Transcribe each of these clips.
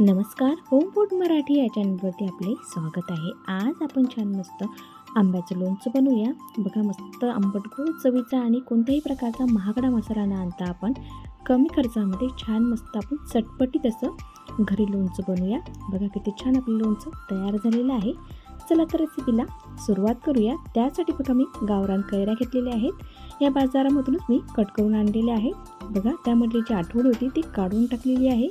नमस्कार home food Marathi या चॅनलवरती आपले स्वागत आहे. आज आपण छान मस्त आंब्याचं लोणचं बनवूया. बघा मस्त आंबट चवीचा आणि कोणत्याही प्रकारचा महागडा मसाला न आणता आपण कमी खर्चामध्ये छान मस्त आपण चटपटीत असं घरी लोणचं बनवूया. बघा किती छान आपलं लोणचं तयार झालेलं आहे. चला तर रेसिपीला सुरुवात करूया. त्यासाठी बघा मी गावरान कैऱ्या घेतलेल्या आहेत. या बाजारामधूनच मी कट करून आणलेल्या आहेत. बघा त्यामधली जी आठवड होती ती काढून टाकलेली आहे.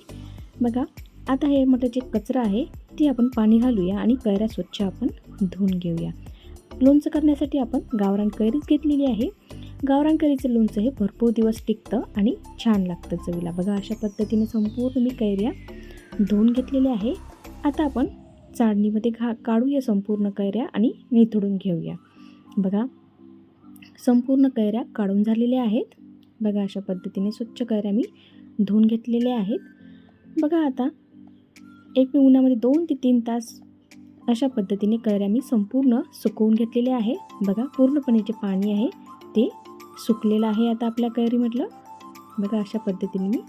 बघा आता हे म्हटलं जे कचरा आहे ते आपण पाणी घालूया आणि कैऱ्या स्वच्छ आपण धुवून घेऊया. लोणचं करण्यासाठी आपण गावरान कैरीच घेतलेली आहे. गावरान कैरीचं लोणचं हे भरपूर दिवस टिकतं आणि छान लागतं चवीला. बघा अशा पद्धतीने संपूर्ण मी कैऱ्या धुवून घेतलेल्या आहे. आता आपण चाळणीमध्ये घा काढूया संपूर्ण कैऱ्या आणि निथडून घेऊया. बघा संपूर्ण कैऱ्या काढून झालेल्या आहेत. बघा अशा पद्धतीने स्वच्छ कैऱ्या मी धुवून घेतलेल्या आहेत. बघा आता एक मी उन्हामध्ये दोन ते तीन तास अशा पद्धतीने कैऱ्या मी संपूर्ण सुकवून घेतलेल्या आहे. बघा पूर्णपणे जे पाणी आहे ते सुकलेलं आहे आता आपल्या कैरी म्हटलं बघा अशा पद्धतीने मी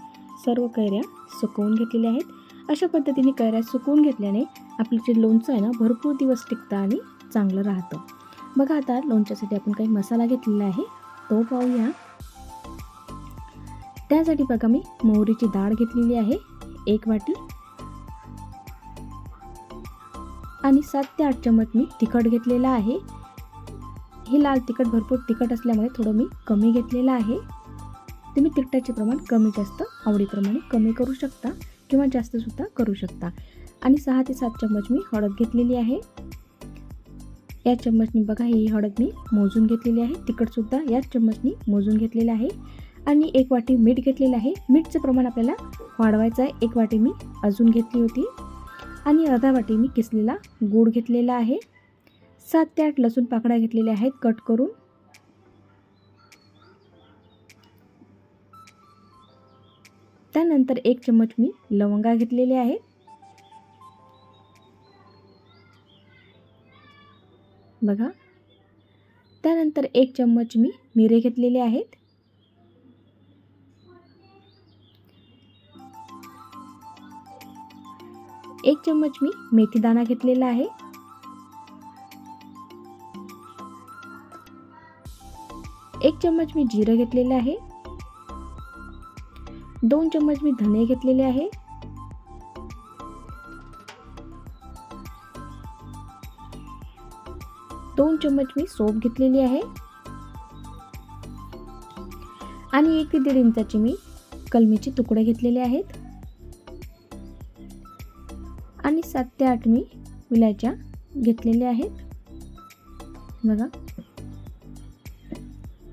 सर्व कैऱ्या सुकवून घेतलेल्या आहेत. अशा पद्धतीने कैऱ्या सुकवून घेतल्याने आपलं जे लोणचं आहे ना भरपूर दिवस टिकतं आणि चांगलं राहतं. बघा आता लोणच्यासाठी आपण काही मसाला घेतलेला आहे. तो पाहूया. त्यासाठी बघा मी मोहरीची डाळ घेतलेली आहे. एक वाटी आणि सात ते आठ चमच मी तिखट घेतलेला आहे. हे लाल तिखट भरपूर तिखट असल्यामुळे थोडं मी कमी घेतलेलं आहे. तुम्ही तिखटाचे प्रमाण कमी जास्त आवडीप्रमाणे कमी करू शकता किंवा जास्तसुद्धा करू शकता. आणि सहा ते सात चम्मच मी हळद घेतलेली आहे. या चम्मचनी बघा ही हळद मी मोजून घेतलेली आहे. तिखटसुद्धा याच चम्मचनी मोजून घेतलेलं आहे. आणि एक वाटी मीठ घेतलेलं आहे. मीठचं प्रमाण आपल्याला वाढवायचं आहे. एक वाटी मी अजून घेतली होती. आणि अर्धा वाटी मी किसलेला गूळ घेतलेला आहे. सात ते आठ लसूण पाकळ्या घेतलेल्या आहेत. कट करून त्यानंतर एक चम्मच मी लवंगा घेतलेले आहे. बघा. त्यानंतर एक चम्मच मी मिरे घेतलेले आहेत. एक चम्मच मी मेथीदाणा घेतलेला आहे. एक चम्मच मी जिरं घेतलेलं आहे. दोन चम्मच मी धने घेतलेले आहे. दोन चम्मच मी सोप घेतलेली आहे. आणि एक ते दीड इंचाचे मी कलमीचे तुकडे घेतलेले आहेत. आणि सात ते आठ मी विलायच्या घेतलेल्या आहेत. बघा.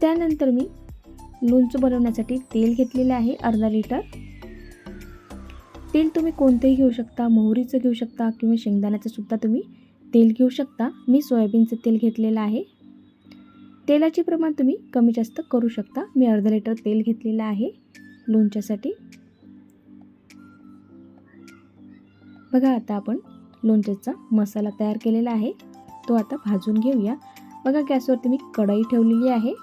त्यानंतर मी लोणचं बनवण्यासाठी तेल घेतलेलं आहे अर्धा लिटर. तेल तुम्ही कोणतंही घेऊ शकता मोहरीचं घेऊ शकता किंवा शेंगदाण्याचं सुद्धा तुम्ही तेल घेऊ शकता. मी सोयाबीनचं तेल घेतलेलं आहे. तेलाचे प्रमाण तुम्ही कमी जास्त करू शकता. मी अर्धा लिटर तेल घेतलेलं आहे लोणच्यासाठी. बघा आता आपण लोणच्याचा मसाला तयार केलेला आहे. तो आता भाजून घेऊया. बघा गॅसवरती मी कढई ठेवलेली आहे.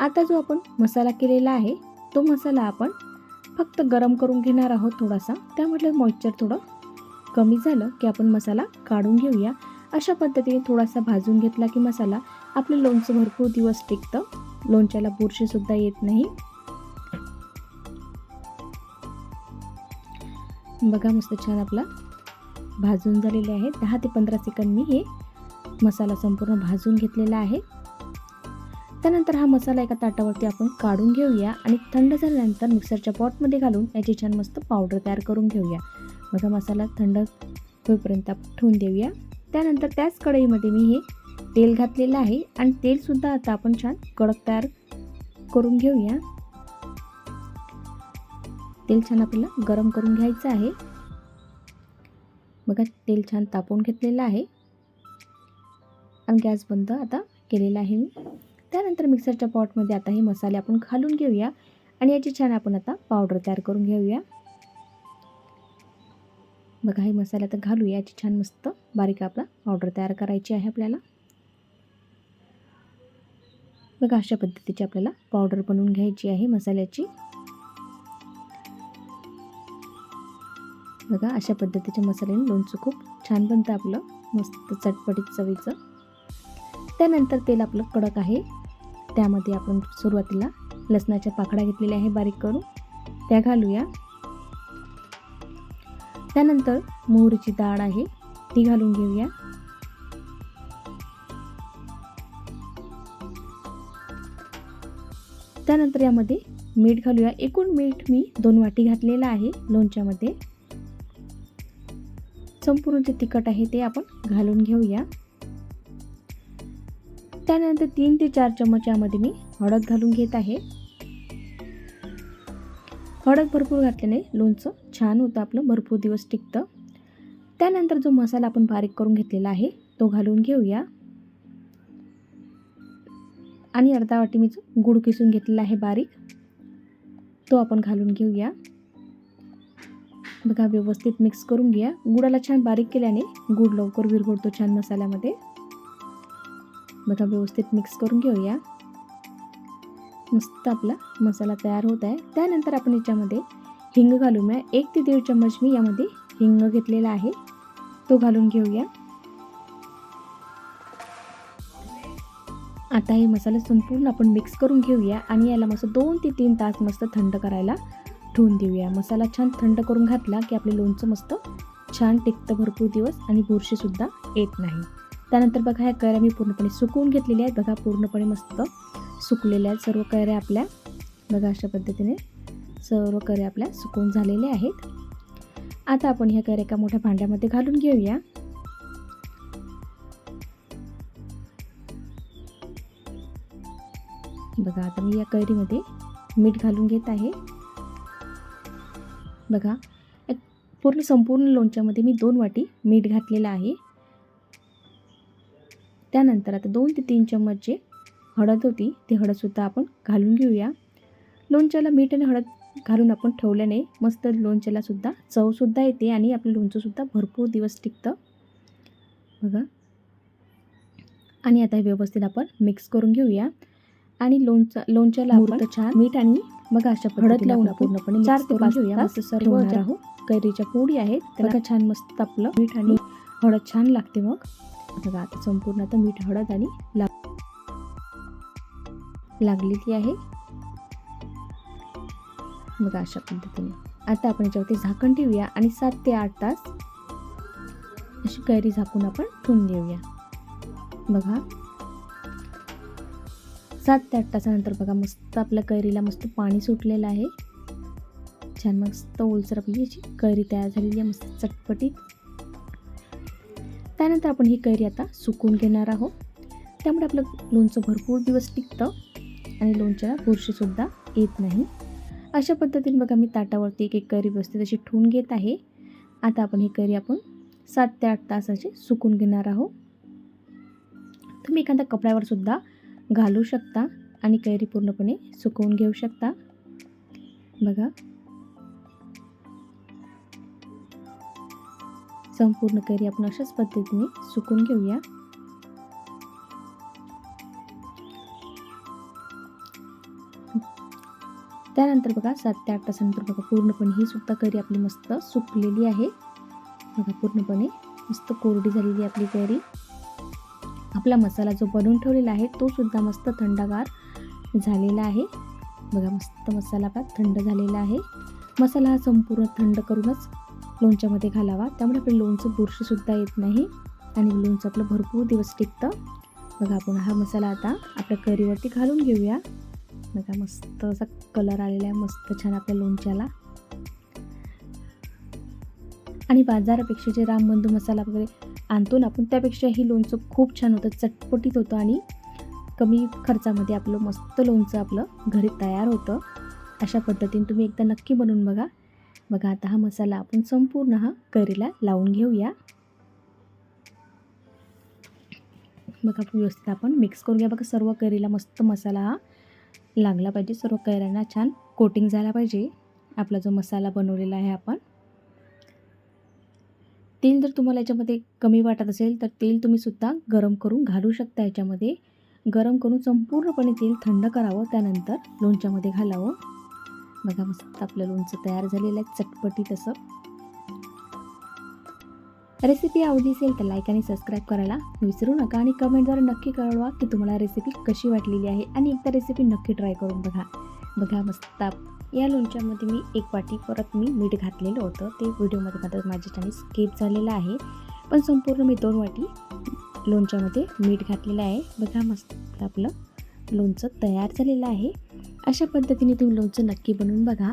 आता जो आपण मसाला केलेला आहे तो मसाला आपण फक्त गरम करून घेणार आहोत थोडासा. त्यामधलं मॉइश्चर थोडं कमी झालं की आपण मसाला काढून घेऊया. अशा पद्धतीने थोडासा भाजून घेतला की मसाला आपलं लोणचं भरपूर दिवस टिकतं. लोणच्याला बुरशीसुद्धा येत नाही. बघा मस्त छान आपला भाजून झालेले आहे दहा ते पंधरा सेकंद मी हे मसाला संपूर्ण भाजून घेतलेला आहे. त्यानंतर हा मसाला एका ताटावरती आपण काढून घेऊया आणि थंड झाल्यानंतर मिक्सरच्या पॉटमध्ये घालून याची छान मस्त पावडर तयार करून घेऊया. बघा मसाला थंड होईपर्यंत आपण ठेवून देऊया. त्यानंतर त्याच कढईमध्ये मी हे तेल घातलेलं आहे आणि तेलसुद्धा आता आपण छान कडक तयार करून घेऊया. तेल छान आपल्याला गरम करून घ्यायचं आहे. बघा तेल छान तापवून घेतलेलं आहे. आणि गॅस बंद आता केलेला आहे मी. त्यानंतर मिक्सरच्या पॉटमध्ये आता हे मसाले आपण घालून घेऊया. आणि याची छान आपण आता पावडर तयार करून घेऊया. बघा हे मसाले आता घालूया. याची छान मस्त बारीक आपला पावडर तयार करायची आहे आपल्याला. बघा अशा पद्धतीची आपल्याला पावडर बनवून घ्यायची आहे मसाल्याची. बघा अशा पद्धतीच्या मसाल्याने लोणचं खूप छान बनतं आपलं. मस्त चटपटीत चवीचं. त्यानंतर तेल आपलं कडक आहे. त्यामध्ये आपण सुरुवातीला लसणाच्या पाकळ्या घेतलेल्या आहे बारीक करून. त्या घालूया. त्यानंतर मोहरीची डाळ आहे ती घालून घेऊया. त्यानंतर यामध्ये मीठ घालूया. एकूण मीठ मी दोन वाटी घातलेलं आहे लोणच्यामध्ये. संपूर्ण जे तिखट आहे ते आपण घालून घेऊया. त्यानंतर तीन ते चार चमच यामध्ये मी हळद घालून घेत आहे. हळद भरपूर घातल्याने लोणचं छान होतं आपलं भरपूर दिवस टिकतं. त्यानंतर जो मसाला आपण बारीक करून घेतलेला आहे तो घालून घेऊया. आणि अर्धा वाटी मी जो गूळ किसून घेतलेला आहे बारीक तो आपण घालून घेऊया. बघा व्यवस्थित मिक्स करून घ्या. गुळाला छान बारीक केल्याने गुड लवकर विरघडतो छान मसाल्यामध्ये. बघा व्यवस्थित मिक्स करून घेऊया. मस्त आपला मसाला तयार होत आहे. त्यानंतर आपण याच्यामध्ये हिंग घालून या एक ते दीड चम्मच मी यामध्ये हिंग घेतलेला आहे. तो घालून घेऊया. आता हे मसाले संपूर्ण आपण मिक्स करून घेऊया आणि याला मस्त दोन ते तीन तास मस्त थंड करायला ठेवून देऊया. मसाला छान थंड करून घातला की आपले लोणचं मस्त छान टिकतं भरपूर दिवस आणि बुरशीसुद्धा येत नाही. त्यानंतर बघा ह्या कैऱ्या मी पूर्णपणे सुकवून घेतलेल्या आहेत. बघा पूर्णपणे मस्त सुकलेल्या आहेत. सर्व कैऱ्या आपल्या बघा अशा पद्धतीने सर्व कैऱ्या आपल्या सुकवून झालेल्या आहेत. आता आपण ह्या कैऱ्या एका मोठ्या भांड्यामध्ये घालून घेऊया. बघा आता मी या कैरीमध्ये मीठ घालून घेत आहे. बघा. एक पूर्ण संपूर्ण लोणच्यामध्ये मी दोन वाटी मीठ घातलेलं आहे. त्यानंतर आता दोन ते तीन चम्मच जे हळद होती ती हळदसुद्धा आपण घालून घेऊया. लोणच्याला मीठ आणि हळद घालून आपण ठेवल्याने मस्त लोणच्यालासुद्धा चवसुद्धा येते आणि आपलं लोणचंसुद्धा भरपूर दिवस टिकतं. बघा. आणि आता हे व्यवस्थित आपण मिक्स करून घेऊया. आणि लोणचं लोणच्याला छान. मीठ आणि बघा अशा हळद लावून पूर्णपणे चार ते पाच मस्त सर्व कैरीच्या पोळी आहेत त्याला छान मस्त आपलं मीठ आणि हळद छान लागते मग. बघा आता संपूर्ण आता मीठ हळद आणि लाग लागलेली आहे. बघा अशा पद्धतीने. आता आपण याच्यावरती झाकण ठेवूया आणि सात ते आठ तास अशी कैरी झाकून आपण ठेवून देऊया बघा सात ते आठ तासानंतर बघा मस्त आपल्या कैरीला मस्त पाणी सुटलेलं आहे. छान मस्त ओलसर आपली याची कैरी तयार झालेली आहे मस्त चटपटीत. त्यानंतर आपण ही कैरी आता सुकून घेणार आहोत. त्यामुळे आपलं लोणचं भरपूर दिवस टिकतं आणि लोणच्याला बुरशीसुद्धा येत नाही. अशा पद्धतीने बघा मी ताटावरती एक एक कैरी व्यवस्थित अशी ठेवून घेत आहे. आता आपण ही कैरी आपण सात ते आठ तासाची सुकून घेणार आहोत. तुम्ही एखाद्या कपड्यावर सुद्धा घालू शकता आणि कैरी पूर्णपणे सुकवून घेऊ शकता. बघा. संपूर्ण कैरी आपण अशाच पद्धतीने सुकून घेऊया. त्यानंतर बघा सात ते आठ तासानंतर बघा पूर्णपणे ही सुद्धा कैरी आपली मस्त सुकलेली आहे. बघा पूर्णपणे मस्त कोरडी झालेली आपली कैरी. आपला मसाला जो बनवून ठेवलेला आहे तो सुद्धा मस्त थंडगार झालेला आहे. बघा मस्त मसाला आपला थंड झालेला आहे. मसाला हा संपूर्ण थंड करूनच लोणच्यामध्ये घालावा. त्यामुळे आपलं लोणचं बुरशीसुद्धा येत नाही आणि लोणचं आपलं भरपूर दिवस टिकतं. बघा आपण हा मसाला आता आपल्या करीवरती घालून घेऊया. बघा मस्त असा कलर आलेला आहे. मस्त छान आपल्या लोणच्याला. आणि बाजारापेक्षा जे रामबंधू मसाला वगैरे आणतो ना आपण त्यापेक्षा ही लोणचं खूप छान होतं चटपटीत होतं आणि कमी खर्चामध्ये आपलं मस्त लोणचं आपलं घरी तयार होतं. अशा पद्धतीने तुम्ही एकदा नक्की बनवून बघा. बघा आता हा मसाला आपण संपूर्ण हा करीला लावून घेऊया. बघा व्यवस्थित आपण मिक्स करून घ्या. बघा सर्व करीला मस्त मसाला हा लागला पाहिजे. सर्व कैऱ्यांना छान कोटिंग झाला पाहिजे. आपला जो मसाला बनवलेला आहे आपण. तेल जर तुम्हाला याच्यामध्ये कमी वाटत असेल तर तेल तुम्ही सुद्धा गरम करून घालू शकता याच्यामध्ये. गरम करून संपूर्णपणे तेल थंड करावं त्यानंतर लोणच्यामध्ये घालावं. बघा मस्त आपलं लोणचं तयार झालेलं आहे चटपटीत असं रेसिपी आवडली असेल तर लाईक आणि सबस्क्राईब करायला विसरू नका आणि कमेंटद्वारे नक्की कळवा की तुम्हाला रेसिपी कशी वाटलेली आहे. आणि एकदा रेसिपी नक्की ट्राय करून बघा. बघा मस्त. या लोणच्यामध्ये मी एक वाटी परत मी मीठ घातलेलं होतं. ते व्हिडिओमध्ये मात्र माझ्या चॅनल स्किप झालेलं आहे. पण संपूर्ण मी दोन वाटी लोणच्यामध्ये मीठ घातलेलं आहे. बघा मस्त आपलं लोणचं तयार झालेलं आहे. अशा पद्धतीने तुम्ही लोणचं नक्की बनवून बघा.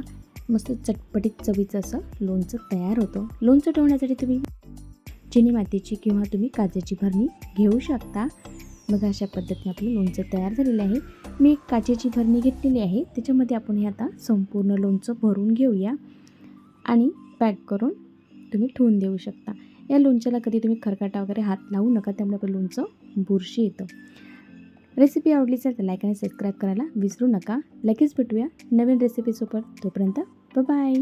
मस्त चटपटीत चवीचं असं लोणचं तयार होतं. लोणचं ठेवण्यासाठी तुम्ही चिनी मातीची किंवा तुम्ही काजूची भरणी घेऊ शकता. बघा अशा पद्धतीने आपलं लोणचं तयार झालेलं आहे. मी एक काचेची धरणी घेतलेली आहे. त्याच्यामध्ये आपण हे आता संपूर्ण लोणचं भरून घेऊया आणि पॅक करून तुम्ही ठेवून देऊ शकता. या लोणच्याला कधी तुम्ही खरकाटा वगैरे हात लावू नका त्यामुळे आपलं लोणचं बुरशी येतं. रेसिपी आवडली तर लाईक आणि सबस्क्राईब करायला विसरू नका. लगेच भेटूया नवीन रेसिपीसोबत तोपर्यंत बाय